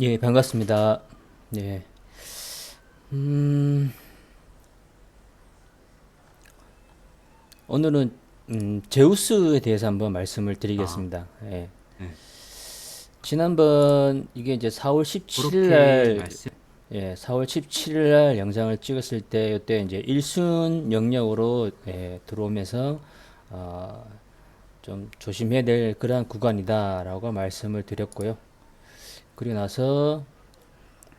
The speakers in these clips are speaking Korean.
예, 반갑습니다. 예. 음, 오늘은 음, 제우스에 대해서 한번 말씀을 드리겠습니다. 예. 네. 지난번 이게 이제 4월 17일 그렇게 날 말씀 예, 4월 17일 날 영상을 찍었을 때 이때 이제 일순 영역으로 예, 들어오면서 어, 좀 조심해야 될 그러한 구간이다라고 말씀을 드렸고요. 그리고 나서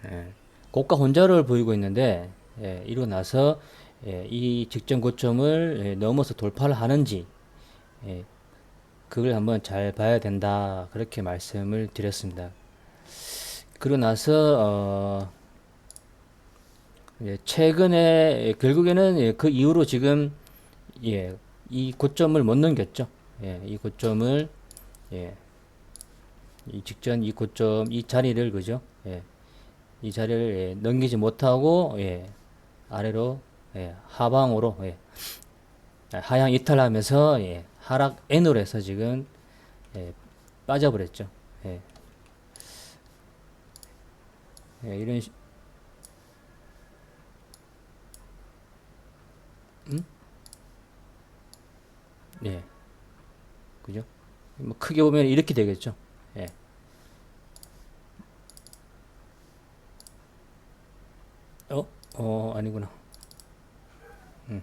예, 고가 혼자를 보이고 있는데 예, 이러고 나서 예, 이 직전 고점을 예, 넘어서 돌파를 하는지 예, 그걸 한번 잘 봐야 된다 그렇게 말씀을 드렸습니다. 그러고 나서 어, 예, 최근에 예, 결국에는 예, 그 이후로 지금 예, 이 고점을 못 넘겼죠. 예, 이 고점을 예, 이 직전 이 고점 이 자리를 그죠? 예, 이 자리를 예, 넘기지 못하고 예, 아래로 예, 하방으로 예, 하향 이탈하면서 예, 하락 N으로 해서 지금 예, 빠져버렸죠. 예. 예, 이런 시- 예. 그죠? 뭐 크게 보면 이렇게 되겠죠. 예. 어? 어, 아니구나. 음.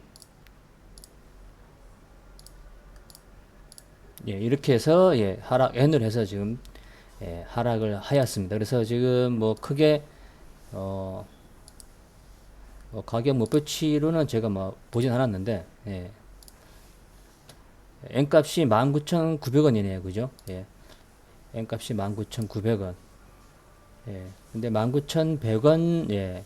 예, 이렇게 해서 예, 하락 N을 해서 지금 예, 하락을 하였습니다. 그래서 지금 뭐 크게 어, 뭐 가격 목표치로는 제가 뭐 보진 않았는데 예. N값이 19,900원이네요. 그죠? 예. N값이 19,900원. 예. 근데 19,100원 예.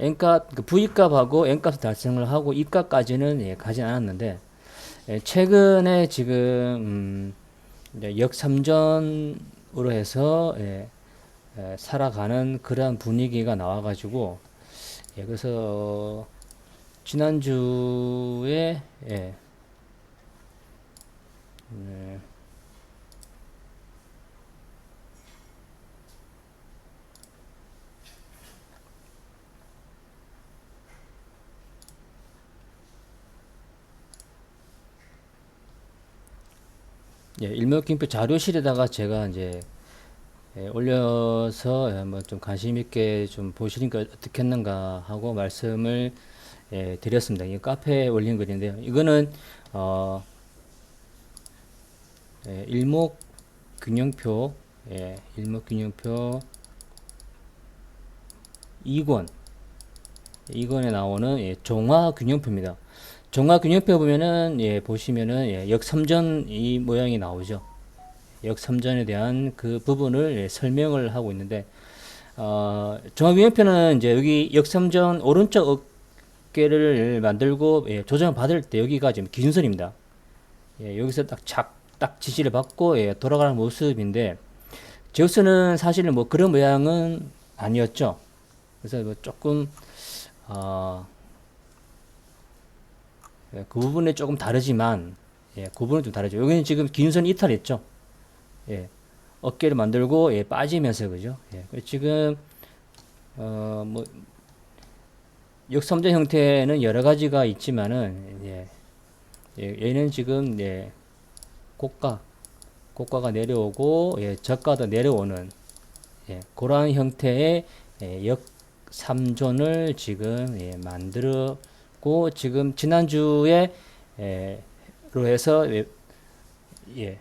N값 그 V값하고 N값 달성을 하고 E값까지는 예, 가진 않았는데 예, 최근에 지금 음, 역삼전으로 해서 예, 예, 살아가는 그러한 분위기가 나와가지고 예, 그래서 어, 지난주에 예, 네. 예, 일목균표 자료실에다가 제가 이제 예, 올려서 예, 한번 좀 관심 있게 좀 보시니까 어떻겠는가 하고 말씀을 예, 드렸습니다. 이 카페에 올린 글인데요. 이거는 어, 예, 일목 균형표, 예, 일목 균형표 2권, 2권에 나오는 예, 종화 균형표입니다. 종화 균형표 보면은 예, 보시면은 예, 역삼전 이 모양이 나오죠. 역삼전에 대한 그 부분을 예, 설명을 하고 있는데 어, 종화 균형표는 이제 여기 역삼전 오른쪽 어깨를 만들고 예, 조정을 받을 때 여기가 지금 기준선입니다. 예, 여기서 딱 착, 딱 지시를 받고 예, 돌아가는 모습인데 제우스는 사실 뭐 그런 모양은 아니었죠. 그래서 뭐 조금 어, 예, 그 부분에 조금 다르지만 예, 그 부분은 좀 다르죠. 여기는 지금 기준선 이탈했죠. 예, 어깨를 만들고 예, 빠지면서 그죠. 예, 그래서 지금 어 뭐 역삼전 형태는 여러 가지가 있지만은 예, 예, 얘는 지금 예, 고가 고가가 내려오고 예, 저가도 내려오는 예, 그러한 형태의 예, 역삼존을 지금 예, 만들 었고 지금 지난주에 예, 로 해서 예, 예,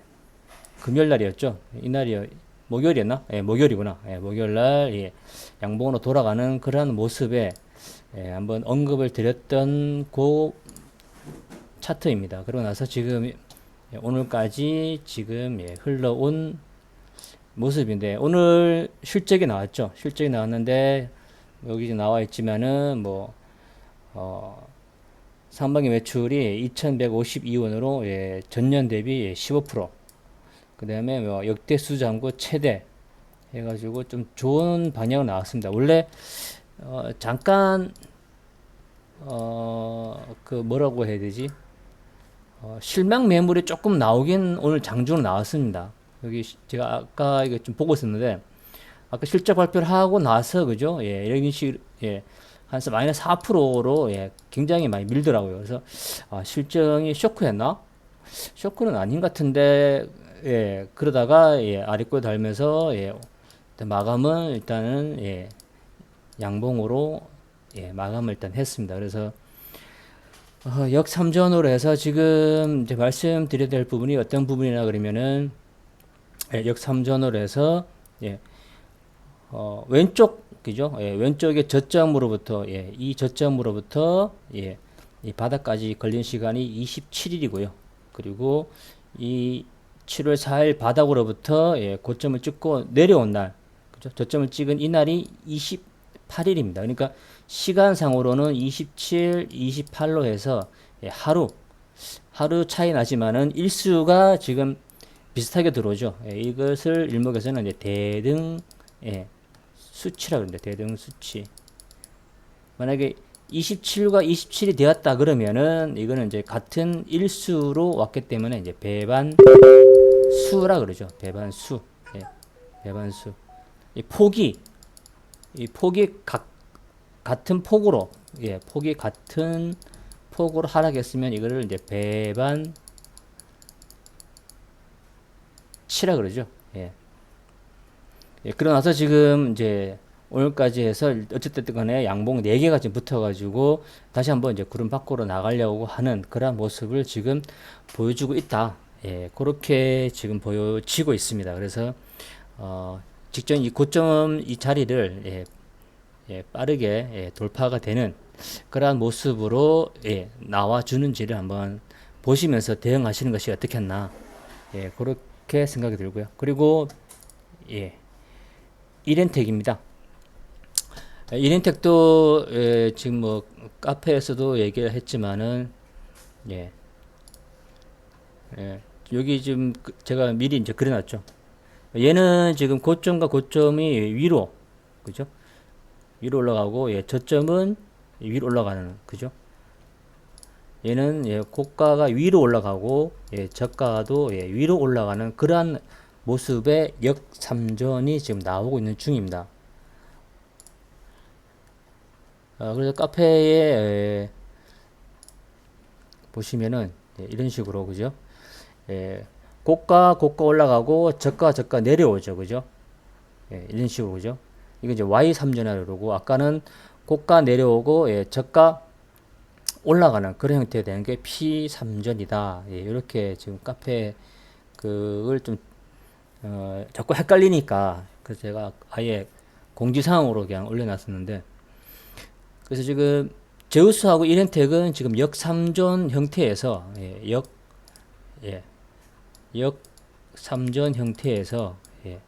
금요일 날이었죠. 이날이 목요일이었나? 예, 목요일이구나. 예, 목요일 날 예, 양봉으로 돌아가는 그러한 모습에 예, 한번 언급을 드렸던 그 차트입니다. 그러고 나서 지금 예, 오늘까지 지금 예, 흘러온 모습인데 오늘 실적이 나왔죠. 실적이 나왔는데 여기 나와 있지만은 뭐 어, 상반기 매출이 2,152원으로 예, 전년 대비 15%. 그 다음에 뭐 역대 수장고 최대 해가지고 좀 좋은 방향으로 나왔습니다. 원래 어, 잠깐 어, 그 뭐라고 해야 되지? 어, 실망 매물이 조금 나오긴 오늘 장중으로 나왔습니다. 여기 시- 제가 아까 이거 좀 보고 있었는데 아까 실적 발표를 하고 나서 그죠? 예, 이런 식 예. 한 마이너스 4%로 예, 굉장히 많이 밀더라고요. 그래서 아, 실적이 쇼크였나? 쇼크는 아닌 것 같은데 예, 그러다가 예, 아랫골 달면서 예, 마감은 일단은 예, 양봉으로 예, 마감을 일단 했습니다. 그래서 어, 역삼전으로 해서 지금 이제 말씀드려야 될 부분이 어떤 부분이나 그러면은 예, 역삼전으로 해서 예, 어, 왼쪽 그죠? 예, 왼쪽의 저점으로부터 예, 이 저점으로부터 예, 이 바닥까지 걸린 시간이 27일이고요. 그리고 이 7월 4일 바닥으로부터 예, 고점을 찍고 내려온 날, 그죠? 저점을 찍은 이 날이 28일입니다. 그러니까 시간상으로는 27, 28로 해서 예, 하루 하루 차이 나지만은 일수가 지금 비슷하게 들어오죠. 예, 이것을 일목에서는 이제 대등 예, 수치라 그러는데 대등 수치. 만약에 27과 27이 되었다 그러면은 이거는 이제 같은 일수로 왔기 때문에 이제 배반 수라 그러죠. 배반 수. 예. 배반 수. 이 폭이 이 폭이 각 같은 폭으로 예, 폭이 같은 폭으로 하락했으면 이거를 이제 배반 치라 그러죠. 예. 예, 그러나서 지금 이제 오늘까지 해서 어쨌든 간에 양봉 4개가 지금 붙어가지고 다시 한번 이제 구름 밖으로 나가려고 하는 그런 모습을 지금 보여주고 있다. 예, 그렇게 지금 보여지고 있습니다. 그래서, 어, 직전 이 고점 이 자리를, 예, 예, 빠르게 예, 돌파가 되는 그러한 모습으로 예, 나와주는지를 한번 보시면서 대응하시는 것이 어떻겠나. 예, 그렇게 생각이 들고요. 그리고, 예, 이렌텍입니다. 이렌텍도 예, 지금 뭐 카페에서도 얘기를 했지만은 예, 예, 여기 지금 그- 제가 미리 이제 그려놨죠. 얘는 지금 고점과 고점이 위로 그죠? 위로 올라가고 예, 저점은 위로 올라가는 그죠? 얘는 예, 고가가 위로 올라가고 예, 저가도 예, 위로 올라가는 그러한 모습의 역삼전이 지금 나오고 있는 중입니다. 어, 그래서 카페에 에, 보시면은 예, 이런 식으로 그죠? 예, 고가 고가 올라가고 저가 저가 내려오죠, 그죠? 예, 이런 식으로 그죠? 이거 이제 Y3전이라고 그러고 아까는 고가 내려오고 예, 저가 올라가는 그런 형태가 되는 게 P3전이다. 예, 이렇게 지금 카페 그걸 좀 어, 자꾸 헷갈리니까 그래서 제가 아예 공지사항으로 그냥 올려놨었는데 그래서 지금 제우스하고 이렌텍은 지금 역삼전 형태에서 예, 역 예, 역삼전 형태에서 예,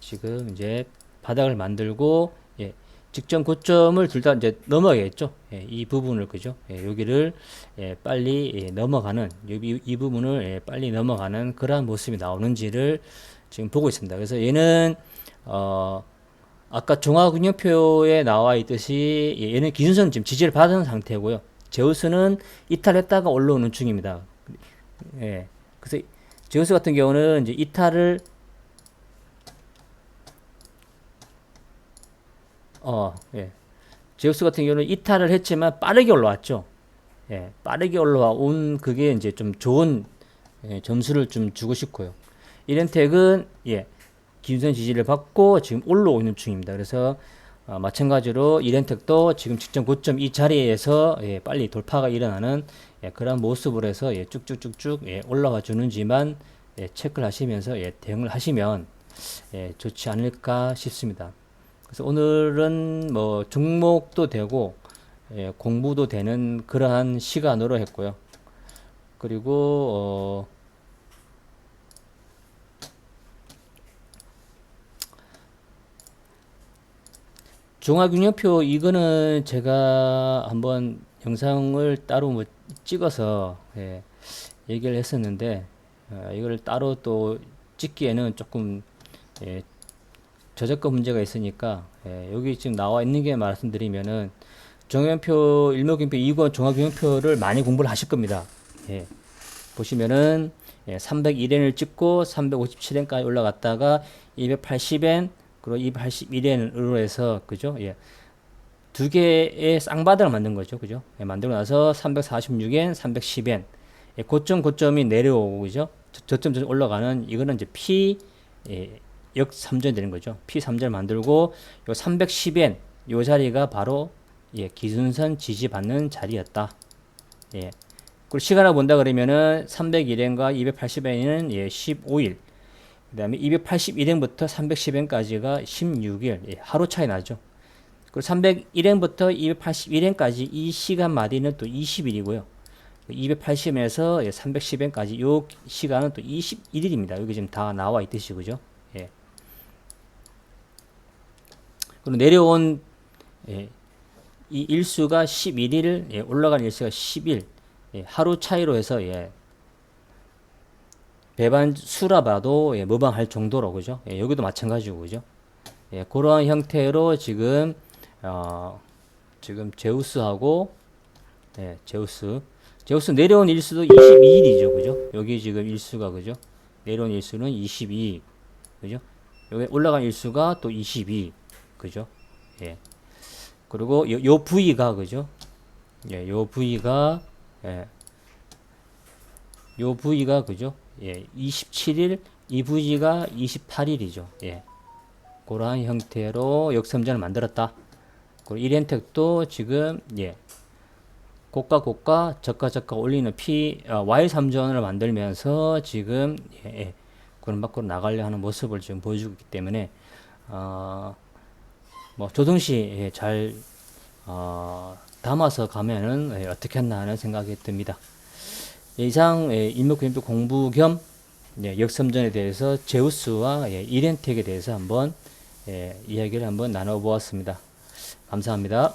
지금 이제 바닥을 만들고 예, 직전 고점을 둘 다 이제 넘어가겠죠. 예, 이 부분을 그죠? 예, 여기를 예, 빨리 예, 넘어가는 이, 이 부분을 예, 빨리 넘어가는 그러한 모습이 나오는지를 지금 보고 있습니다. 그래서 얘는 어 아까 종합근육표에 나와 있듯이 예, 얘는 기준선 지금 지지를 받은 상태고요. 제우스는 이탈했다가 올라오는 중입니다. 예. 그래서 제우스 같은 경우는 이제 이탈을 어, 예. 제우스 같은 경우는 이탈을 했지만 빠르게 올라왔죠. 예. 빠르게 올라온 그게 이제 좀 좋은 예, 점수를 좀 주고 싶고요. 이렌텍은 예. 기준선 지지를 받고 지금 올라오는 중입니다. 그래서 어, 마찬가지로 이렌텍도 지금 직전 고점 이 자리에서 예, 빨리 돌파가 일어나는 예, 그런 모습으로 해서 예, 쭉쭉쭉쭉 예, 올라와 주는지만 예, 체크를 하시면서 예, 대응을 하시면 예, 좋지 않을까 싶습니다. 그래서 오늘은 뭐 종목도 되고 예, 공부도 되는 그러한 시간으로 했고요. 그리고 어, 종합균형표 이거는 제가 한번 영상을 따로 뭐 찍어서 예, 얘기를 했었는데 어, 이걸 따로 또 찍기에는 조금 예, 저작권 문제가 있으니까 예, 여기 지금 나와 있는 게 말씀드리면은 종합표 일목균표 2권 종합균형표를 많이 공부를 하실 겁니다. 예, 보시면은 예, 301엔을 찍고 357엔까지 올라갔다가 280엔 그리고 281엔으로 해서 그죠? 예. 두 개의 쌍바닥을 만든 거죠. 그죠? 예, 만들고 나서 346엔, 310엔. 예, 고점 고점이 내려오고 그죠? 저- 저점 저점 올라가는 이거는 이제 P 예, 역삼전이 되는 거죠. P 삼전을 만들고 요 310엔 요 자리가 바로 예, 기준선 지지받는 자리였다. 예. 그리고 시간을 본다 그러면은 301엔과 280엔은 예, 15일. 그 다음에 281엔부터 310엔까지가 16일. 예, 하루 차이 나죠. 그리고 301엔부터 281엔까지 이 시간 마디는 또 20일이고요. 280에서 310엔까지 요 시간은 또 21일입니다. 여기 지금 다 나와 있듯이 그죠? 예. 그리고 내려온 예, 이 일수가 11일, 예, 올라간 일수가 10일. 예, 하루 차이로 해서 예, 배반 수라 봐도 예, 무방할 정도로 그죠? 예, 여기도 마찬가지고 그죠? 예, 그러한 형태로 지금 어, 지금 제우스하고 예, 제우스 제우스 내려온 일수도 22일이죠, 그죠? 여기 지금 일수가 그죠? 내려온 일수는 22, 그죠? 여기 올라간 일수가 또 22, 그죠? 예. 그리고 요, 요 부위가 그죠? 예, 요 부위가 예. 요 부위가 그죠? 예, 27일 이 부위가 28일이죠. 예. 그러한 형태로 역삼전을 만들었다. 그리고 1엔택도 지금 예. 고가 고가 저가 저가 올리는 P 어, Y 삼전을 만들면서 지금 예, 예. 그런 밖으로 나가려 하는 모습을 지금 보여주고 있기 때문에 어, 뭐 조동시 예, 잘 어, 담아서 가면은 예, 어떻게 했나 하는 생각이 듭니다. 예, 이상 예, 인목그림도 공부 겸 예, 역삼전에 대해서 제우스와 예, 이렌텍에 대해서 한번 예, 이야기를 한번 나눠보았습니다. 감사합니다.